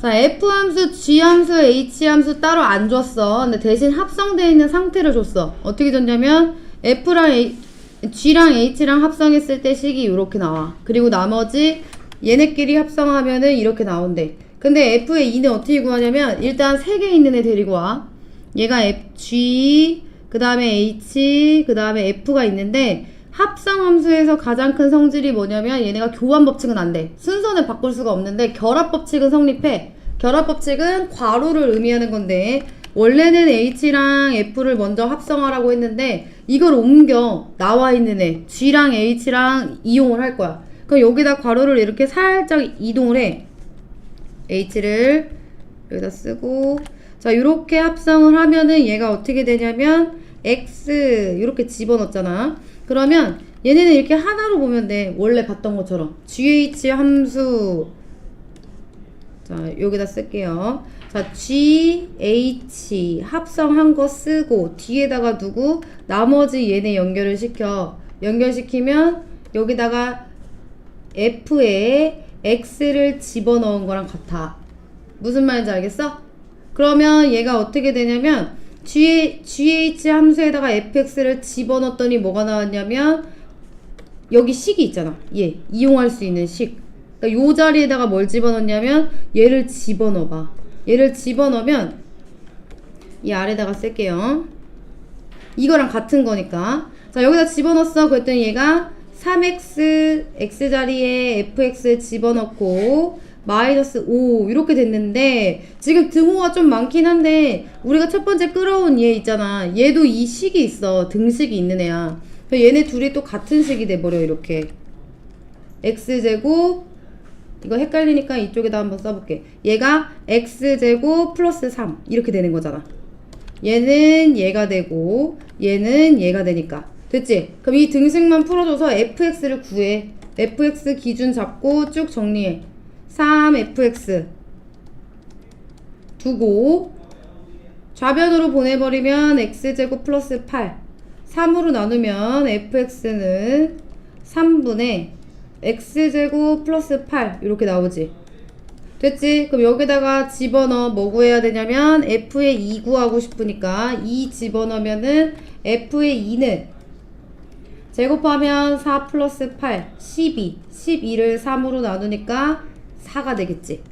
자, F 함수, G 함수, H 함수 따로 안 줬어. 근데 대신 합성되어 있는 상태를 줬어. 어떻게 줬냐면 F랑 A, G랑 H랑 합성했을 때 식이 이렇게 나와. 그리고 나머지 얘네끼리 합성하면은 이렇게 나온대. 근데 F의 2는 어떻게 구하냐면 일단 3개 있는 애 데리고 와. 얘가 F, G, 그 다음에 H, 그 다음에 F가 있는데 합성함수에서 가장 큰 성질이 뭐냐면 얘네가 교환 법칙은 안 돼. 순서는 바꿀 수가 없는데 결합 법칙은 성립해. 결합 법칙은 괄호를 의미하는 건데 원래는 H랑 F를 먼저 합성하라고 했는데 이걸 옮겨 나와 있는 애 G랑 H랑 이용을 할 거야. 그럼 여기다 괄호를 이렇게 살짝 이동을 해. H를 여기다 쓰고 자 이렇게 합성을 하면은 얘가 어떻게 되냐면 X 이렇게 집어넣잖아. 그러면 얘네는 이렇게 하나로 보면 돼. 원래 봤던 것처럼. GH 함수. 자 여기다 쓸게요. 자 GH 합성한 거 쓰고 뒤에다가 두고 나머지 얘네 연결을 시켜. 연결시키면 여기다가 F에 X를 집어넣은 거랑 같아. 무슨 말인지 알겠어? 그러면 얘가 어떻게 되냐면 GH 함수에다가 fx를 집어넣었더니 뭐가 나왔냐면 여기 식이 있잖아. 얘 이용할 수 있는 식. 그러니까 요 자리에다가 뭘 집어넣냐면 얘를 집어넣어봐. 얘를 집어넣으면 이 아래다가 쓸게요. 이거랑 같은 거니까. 자, 여기다 집어넣었어. 그랬더니 얘가 3x, x 자리에 fx 집어넣고, 마이너스 5, 이렇게 됐는데, 지금 등호가 좀 많긴 한데, 우리가 첫 번째 끌어온 얘 있잖아. 얘도 이 식이 있어. 등식이 있는 애야. 얘네 둘이 또 같은 식이 돼버려, 이렇게. x제곱, 이거 헷갈리니까 이쪽에다 한번 써볼게. 얘가 x제곱 플러스 3. 이렇게 되는 거잖아. 얘는 얘가 되고 얘는 얘가 되니까 됐지? 그럼 이 등식만 풀어줘서 fx를 구해 fx 기준 잡고 쭉 정리해 3fx 두고 좌변으로 보내버리면 x제곱 플러스 8 3으로 나누면 fx는 3분의 x제곱 플러스 8 이렇게 나오지. 됐지? 그럼 여기다가 집어넣어 뭐 구해야 되냐면 f의 2 구하고 싶으니까 2 집어넣으면은 f의 2는 제곱하면 4 플러스 8 12 12를 3으로 나누니까 4가 되겠지